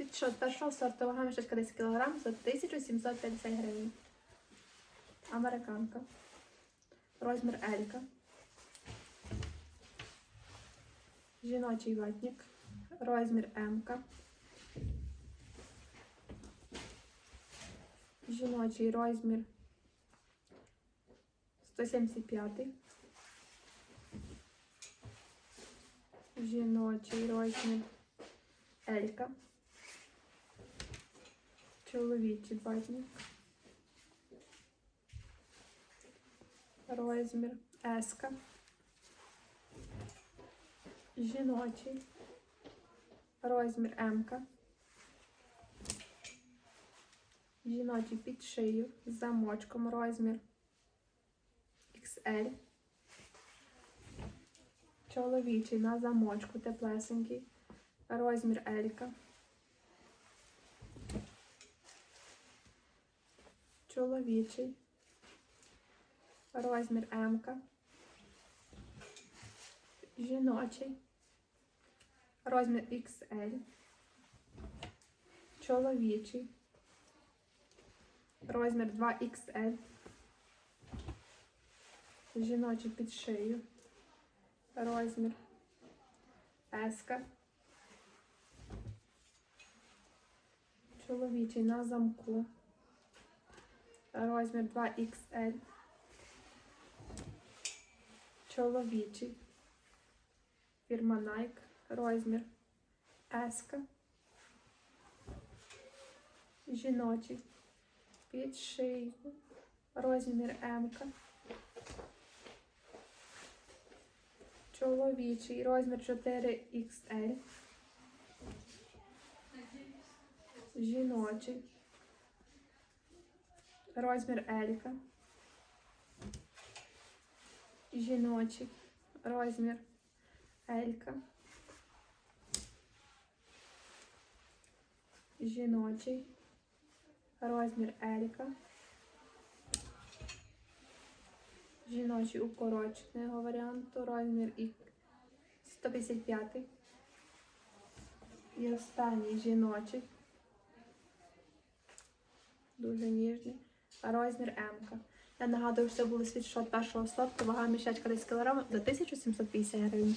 Світшот першого сорту вага мішечка 10 кг за 1750 гривень. Американка. Розмір Елька. Жіночий ватник. Розмір М. Жіночий розмір 175. Жіночий розмір Елька. Чоловічий батник. Розмір Еска. Жіночий. Розмір М. Жіночий під шию з замочком розмір XL. Чоловічий на замочку теплесенький. Розмір Елька. Чоловічий. Розмір М. Жіночий. Розмір XL. Чоловічий. Розмір 2XL. Жіночий під шию. Розмір S. Чоловічий на замку. Розмір 2XL. Чоловічий. Фірма Nike. Розмір S. Жіночий. Під шию. Розмір М. Чоловічий. Розмір 4XL. Жіночий. Розмір Елька. Жіночий. Розмір Елька. Жіночий. Розмір Елька. Жіночий укороченого варіанту. Розмір і 155. І останній жіночий. Дуже ніжний. Розмір М. Я нагадую, що це були світшот першого сорту, вага мішечка 10 кг за 1750 гривень.